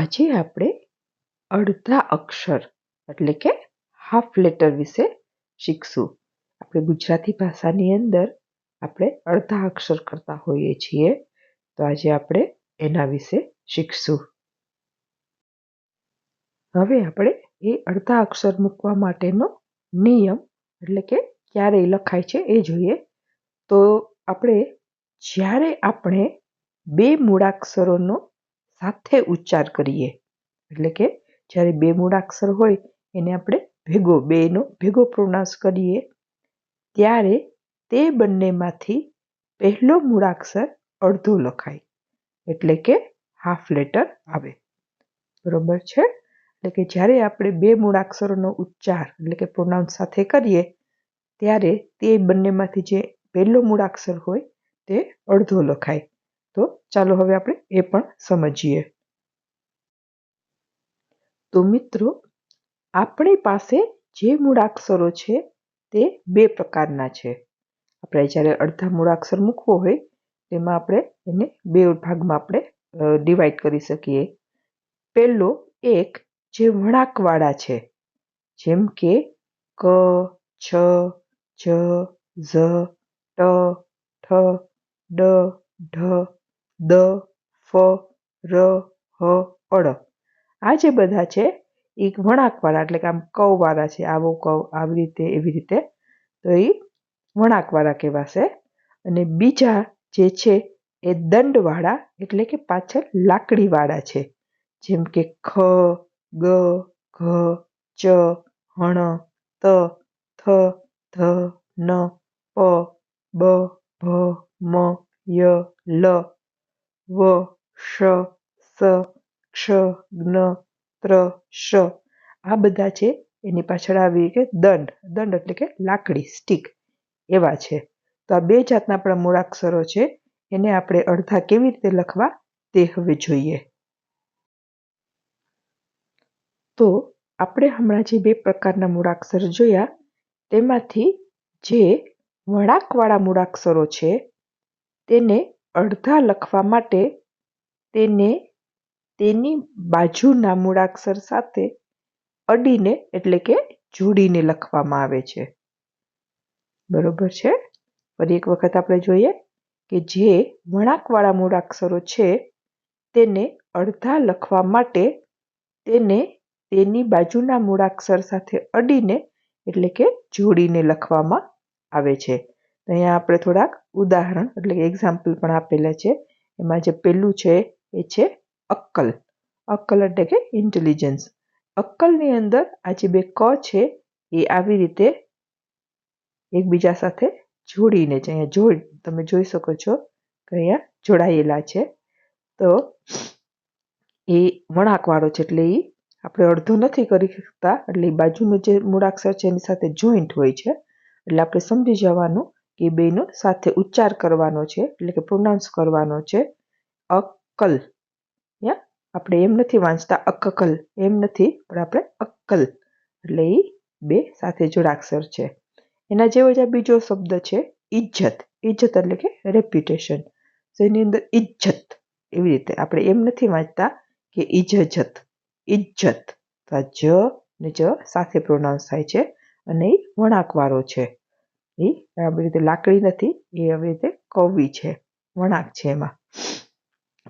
આજે આપણે અડધા અક્ષર, એટલે કે હાફ લેટર વિશે શીખશું. આપણે ગુજરાતી ભાષાની અંદર આપણે અડધા અક્ષર કરતા હોઈએ છીએ, તો આજે આપણે એના વિશે શીખશું. હવે આપણે એ અડધા અક્ષર મૂકવા માટેનો નિયમ, એટલે કે ક્યારે લખાય છે એ જોઈએ. તો આપણે જ્યારે આપણે બે મૂળાક્ષરોનો સાથે ઉચ્ચાર કરીએ. એટલે કે જ્યારે બે મૂળાક્ષર હોય, એને આપણે ભેગો, બેનો ભેગો પ્રોનાઉન્સ કરીએ. ત્યારે તે બંનેમાંથી પહેલો મૂળાક્ષર અડધો લખાય. એટલે કે હાફ લેટર આવે. બરોબર છે? એટલે કે જ્યારે આપણે બે મૂળાક્ષરોનો ઉચ્ચાર, એટલે કે પ્રોનાઉન્સ સાથે કરીએ, ત્યારે તે બંનેમાંથી જે પહેલો મૂળાક્ષર હોય, તે અડધો લખાય. તો ચાલો હવે આપણે એ પણ સમજીએ. તો મિત્રો, આપણી પાસે જે મૂળાક્ષરો છે તે બે પ્રકારના છે. આપણે જ્યારે અડધા મૂળાક્ષર મૂકવો હોય, તેમાં આપણે એને બે ભાગમાં આપણે ડિવાઈડ કરી શકીએ. પહેલો એક જે વળાંકવાળા છે, જેમ કે ક, છ, જ, ઝ, ટ, ઠ, ડ, ઢ દ, ફ, ર, હ અળ આ જે બધા છે એ વણાકવાળા, એટલે કે આમ કવવાળા છે, આવો કવ, આવી રીતે, એવી રીતે. તો એ વણાકવાળા કહેવાશે. અને બીજા જે છે, એ દંડવાળા, એટલે કે પાછળ લાકડીવાળા છે. જેમ કે ખ, ગ, ઘ, ચ, હણ, ત, થ, ધ, ન, પ, બ, ભ, મ, ય, લ. વ, શ સ ક્ષ જ્ઞ ત્ર, શ. આ બધા છે, એની પાછળ આવી કે દંડ. દંડ એટલે કે લાકડી સ્ટીક એવા છે. તો આ બે જાતના આપણા મૂળાક્ષરો છે, એને આપણે અડધા કેવી રીતે લખવા? તે હવે જોઈએ. તો આપણે હમણાં જે બે પ્રકારના મૂળાક્ષર જોયા, તેમાંથી જે વળાંકવાળા મૂળાક્ષરો છે, તેને અડધા લખવા માટે તેને તેની બાજુના મૂળાક્ષર સાથે અડીને, એટલે કે જોડીને લખવામાં આવે છે. બરોબર છે? ફરી એક વખત આપણે જોઈએ કે જે વળાંકવાળા મૂળાક્ષરો છે, તેને અડધા લખવા માટે તેને તેની બાજુના મૂળાક્ષર સાથે અડીને, એટલે કે જોડીને લખવામાં આવે છે. અહીંયા આપણે થોડાક ઉદાહરણ, એટલે કે એક્ઝામ્પલ પણ આપેલા છે. એમાં જે પહેલું છે, એ છે અક્કલ. અક્કલ એટલે કે ઇન્ટેલિજન્સ અક્કલની અંદર આ જે બે ક છે, એ આવી રીતે એકબીજા સાથે જોડીને છે. અહીંયા જોડ, તમે જોઈ શકો છો કે અહીંયા જોડાયેલા છે. તો એ વળાંકવાળો છે, એટલે એ આપણે અડધો નથી કરી શકતા, એટલે એ બાજુનું જે મૂળાક્ષર છે, એની સાથે જોઈન્ટ હોય છે. એટલે આપણે સમજી જવાનું કે બેનો સાથે ઉચ્ચાર કરવાનો છે, એટલે કે પ્રોનાઉન્સ કરવાનો છે. અક્કલ. યા? આપણે એમ નથી વાંચતા અક્કલ, એમ નથી, પણ આપણે અક્કલ. એટલે એ બે સાથે જોડાક્ષર છે. એના જેવો જ બીજો શબ્દ છે ઇજ્જત ઇજ્જત એટલે કે રેપ્યુટેશન તો એની અંદર ઇજ્જત એવી રીતે આપણે એમ નથી વાંચતા કે ઇજ્જત ઇજ્જત તો આ જ ને જ સાથે પ્રોનાઉન્સ થાય છે અને એ વળાંકવાળો છે. એ આવી રીતે લાકડી નથી, એ આવી રીતે કવી છે, વણાક છે એમાં.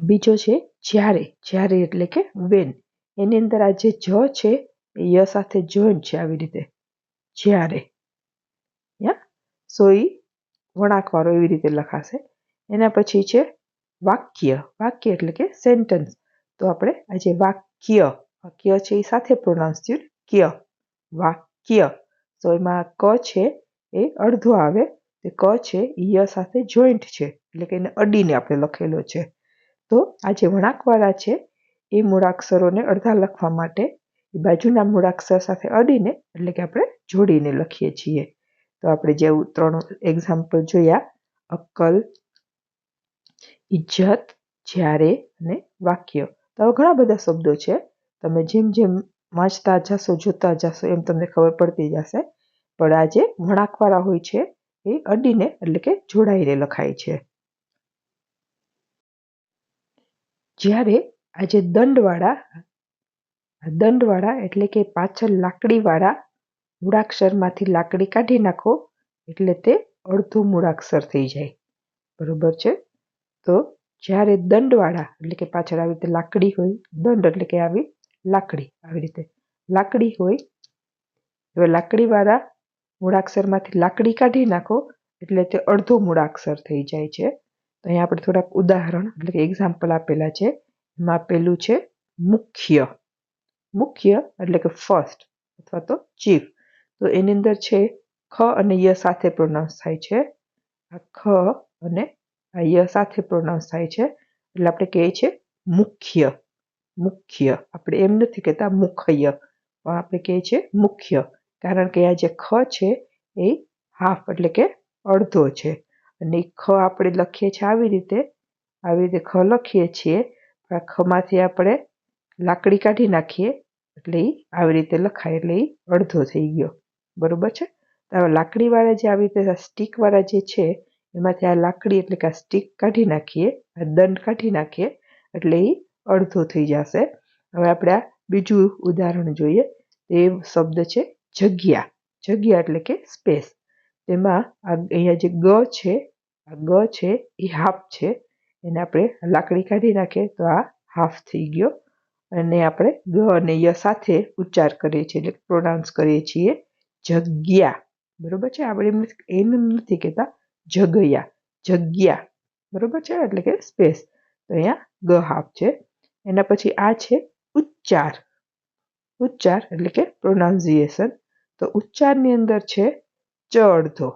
બીજો છે જ્યારે જ્યારે એટલે કે વેન એની અંદર આ જે જ છે, એ ય સાથે જોઈન્ટ છે આવી રીતે. જ્યારે. સો એ વળાંકવાળો એવી રીતે લખાશે. એના પછી છે વાક્ય. વાક્ય એટલે કે સેન્ટન્સ તો આપણે આ જે વાક્ય વાક્ય છે એ સાથે પ્રોનાઉન્સ થયું ક્ય. વાક્ય. તો એમાં ક છે એ અડધો આવે. તે ક છે એ ય સાથે જોઈન્ટ છે, એટલે કે એને અડીને આપણે લખેલો છે. તો આ જે વળાંકવાળા છે, એ મૂળાક્ષરોને અડધા લખવા માટે, એ બાજુના મૂળાક્ષર સાથે અડીને, એટલે કે આપણે જોડીને લખીએ છીએ. તો આપણે જેવું ત્રણ એક્ઝામ્પલ જોયા, અક્કલ ઇજ્જત જ્યારે અને વાક્ય. તો ઘણા બધા શબ્દો છે. તમે જેમ જેમ વાંચતા જશો, જોતા જશો, એમ તમને ખબર પડતી જશે. પણ આ જે વળાંકવાળા હોય છે. એ અડીને એટલે કે જોડાઈને લખાય છે. જ્યારે આ જે દંડવાળા દંડવાળા એટલે કે પાછળ લાકડીવાળા મૂળાક્ષરમાંથી લાકડી કાઢી નાખો એટલે તે અડધું મૂળાક્ષર થઈ જાય. બરોબર છે? તો જ્યારે દંડવાળા એટલે કે પાછળ આવી રીતે લાકડી હોય, દંડ એટલે કે આવી લાકડી, આવી રીતે લાકડી હોય એવા લાકડીવાળા મૂળાક્ષરમાંથી લાકડી કાઢી નાખો, એટલે તે અડધો મૂળાક્ષર થઈ જાય છે. તો અહીંયા આપણે થોડાક ઉદાહરણ, એટલે કે એક્ઝામ્પલ આપેલા છે. એમાં પેલું છે મુખ્ય. મુખ્ય એટલે કે ફર્સ્ટ અથવા તો ચીફ તો એની અંદર છે ખ અને ય સાથે પ્રોનાઉન્સ થાય છે. આ ખ અને આ ય સાથે પ્રોનાઉન્સ થાય છે. એટલે આપણે કહીએ છીએ મુખ્ય. મુખ્ય. આપણે એમ નથી કહેતા મુખ્ય. પણ આપણે કહીએ છીએ મુખ્ય. કારણ કે આ જે ખ છે, એ હાફ એટલે કે અડધો છે. અને ખ આપણે લખીએ છીએ આવી રીતે. આવી રીતે ખ લખીએ છીએ. આ ખમાંથી આપણે લાકડી કાઢી નાખીએ. એટલે એ આવી રીતે લખાય. એટલે એ અડધો થઈ ગયો. બરાબર છે? તો લાકડીવાળા જે આવી રીતે સ્ટીકવાળા જે છે, એમાંથી આ લાકડી એટલે કે આ સ્ટીક કાઢી નાખીએ. આ દંડ કાઢી નાખીએ. એટલે એ અડધો થઈ જશે. હવે આપણે આ બીજું ઉદાહરણ જોઈએ. એ શબ્દ છે જગ્યા જગ્યા એટલે કે સ્પેસ તેમાં અહીંયા જે ગ છે, આ ગ છે એ હાફ છે. એને આપણે લાકડી કાઢી નાખીએ તો આ હાફ થઈ ગયો. અને આપણે ગ અને ય સાથે ઉચ્ચાર કરીએ છીએ, એટલે પ્રોનાઉન્સ કરીએ છીએ જગ્યા. બરોબર છે? આપણે એમ એમ નથી કહેતા જગ્યા જગ્યા. બરોબર છે? એટલે કે સ્પેસ તો અહીંયા ગ હાફ છે. એના પછી આ છે ઉચ્ચાર. ઉચ્ચાર એટલે કે પ્રોનાઉન્સિએશન તો ઉચ્ચારની અંદર છે ચ અડધો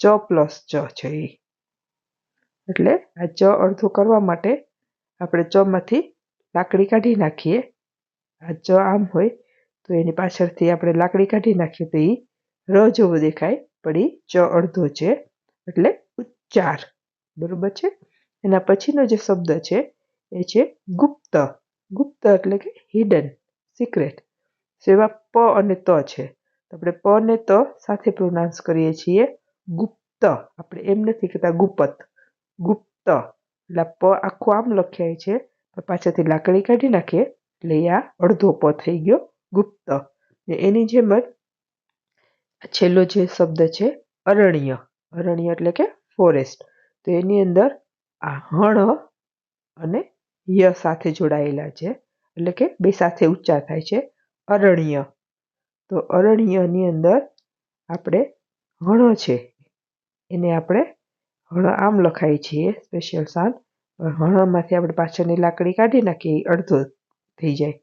ચ પ્લસ ચ છે એ એટલે આ ચ અડધો કરવા માટે આપણે ચમાંથી લાકડી કાઢી નાખીએ. આ ચ આમ હોય તો એની પાછળથી આપણે લાકડી કાઢી નાખીએ તો એ ર જેવો દેખાય એ ચ અડધો છે. એટલે ઉચ્ચાર. બરોબર છે? એના પછીનો જે શબ્દ છે એ છે ગુપ્ત. ગુપ્ત એટલે કે હિડન સિક્રેટ સેવા પ અને ત છે. આપણે પ ને ત સાથે પ્રોનાઉન્સ કરીએ છીએ ગુપ્ત. આપણે એમ નથી કહેતા ગુપ્ત. ગુપ્ત. એટલે પ આખું આમ લખાય છે પાછળથી લાકડી કાઢી નાખીએ. એટલે આ અડધો પ થઈ ગયો ગુપ્ત. ને એની જેમ જ છેલ્લો જે શબ્દ છે અરણ્ય. અરણ્ય એટલે કે ફોરેસ્ટ તો એની અંદર આ હણ અને ય સાથે જોડાયેલા છે. એટલે કે બે સાથે ઉચ્ચાર થાય છે. અરણ્ય. તો અરણ્યની અંદર આપણે હણો છે. એને આપણે ઘણો આમ લખાય છીએ સ્પેશિયલ સાન હણામાંથી આપણે પાછળની લાકડી કાઢી નાખીએ અડધો થઈ જાય.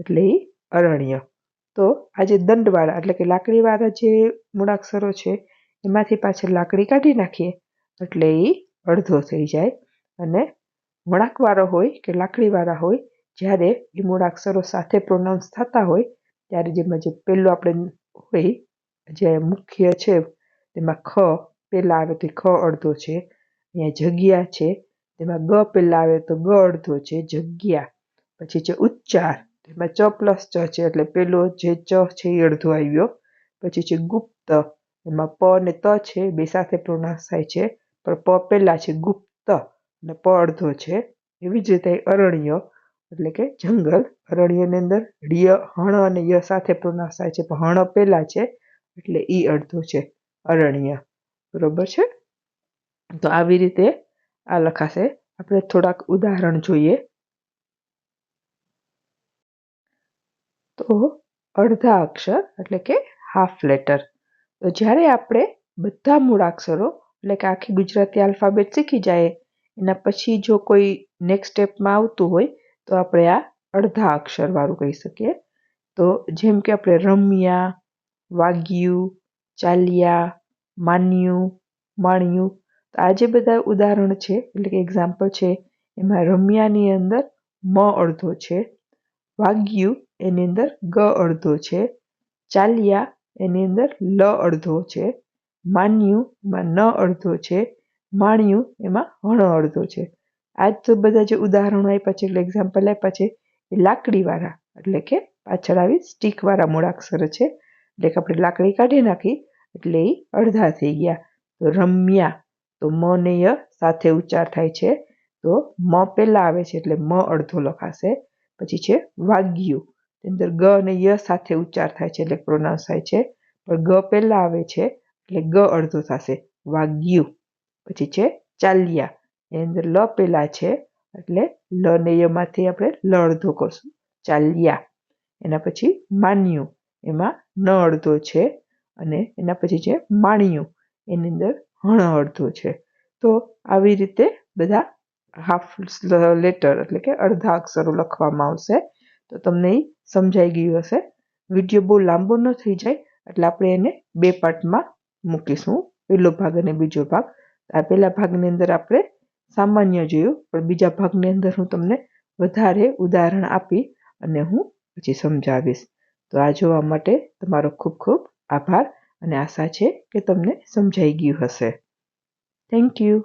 એટલે એ અરણ્ય. તો આ જે દંડવાળા, એટલે કે લાકડીવાળા જે મૂળાક્ષરો છે, એમાંથી પાછળ લાકડી કાઢી નાખીએ, એટલે એ અડધો થઈ જાય. અને વળાંકવાળો હોય કે લાકડીવાળા હોય જ્યારે એ મૂળાક્ષરો સાથે પ્રોનાઉન્સ થતા હોય, ત્યારે જેમાં જે પહેલો આપણે હોય, જે મુખ્ય છે, તેમાં ખ પહેલાં આવે તો ખ અડધો છે. અહીંયા જગ્યા છે, તેમાં ગ પહેલાં આવે તો ગ અડધો છે, જગ્યા. પછી છે ઉચ્ચાર, તેમાં ચ પ્લસ ચ છે, એટલે પેલો જે ચ છે એ અડધો આવ્યો. પછી છે ગુપ્ત, એમાં પ અને ત છે, બે સાથે પ્રોનાઉન્સ થાય છે. પણ પ પહેલાં છે ગુપ્ત અને પ અડધો છે. એવી જ રીતે અરણ્ય એટલે કે જંગલ, અરણ્યની અંદર ડિય હણ અને ય સાથે પ્રોનાઉન્સ થાય છે. પણ હણ પહેલા છે, એટલે ઈ અડધો છે, અરણ્ય. બરોબર છે? તો આવી રીતે આ લખાશે. આપણે થોડાક ઉદાહરણ જોઈએ. તો અડધા અક્ષર, એટલે કે હાફ લેટર. તો જ્યારે આપણે બધા મૂળાક્ષરો, એટલે કે આખી ગુજરાતી આલ્ફાબેટ શીખી જાય, એના પછી જો કોઈ નેક્સ્ટ સ્ટેપમાં આવતું હોય તો આપણે આ અડધા અક્ષરવાળું કહી શકીએ. તો જેમ કે આપણે રમ્યા, વાગ્યું, ચાલ્યા, માન્યું, માણ્યું, તો આ જે બધા ઉદાહરણ છે, એટલે કે એક્ઝામ્પલ છે, એમાં રમ્યાની અંદર મ અડધો છે, વાગ્યું એની અંદર ગ અડધો છે, ચાલ્યા એની અંદર લ અડધો છે, માન્યું એમાં ન અડધો છે, માણ્યું એમાં હણ અડધો છે. આ જ બધા જે ઉદાહરણો આપ્યા છે, એટલે એક્ઝામ્પલ આપ્યા છે, એ લાકડીવાળા, એટલે કે પાછળ આવી સ્ટીકવાળા મૂળાક્ષર છે, એટલે કે આપણે લાકડી કાઢી નાખી, એટલે એ અડધા થઈ ગયા. તો રમ્યા, તો મ ને ય સાથે ઉચ્ચાર થાય છે, તો મ પહેલા આવે છે, એટલે મ અડધો લખાશે, પછી છે વાગ્યું અંદર ગ અને ય સાથે ઉચ્ચાર થાય છે, એટલે પ્રોનાઉન્સ થાય છે, પણ ગ પહેલા આવે છે, એટલે ગ અડધો થશે, વાગ્યું, પછી છે ચાલ્યા એની અંદર લ પેલા છે, એટલે લ ને આપણે લ અડધો કરશું. ચાલ્યા. એના પછી માન્યું. એમાં ન અડધો છે અને એના પછી છે માણ્યું. એની અંદર હણ અડધો છે. તો આવી રીતે બધા હાફ લેટર એટલે કે અડધા અક્ષરો લખવામાં આવશે. તો તમને એ સમજાઈ ગયું હશે. વીડિયો બહુ લાંબો ન થઈ જાય, એટલે આપણે એને બે પાર્ટમાં મૂકીશું. પહેલો ભાગ અને બીજો ભાગ. આ પહેલા ભાગની અંદર આપણે સામાન્ય જોયું, પણ બીજા ભાગની અંદર હું તમને વધારે ઉદાહરણ આપી અને હું પછી સમજાવીશ. તો આ જોવા માટે તમારો ખૂબ ખૂબ આભાર અને આશા છે કે તમને સમજાઈ ગયું હશે. Thank you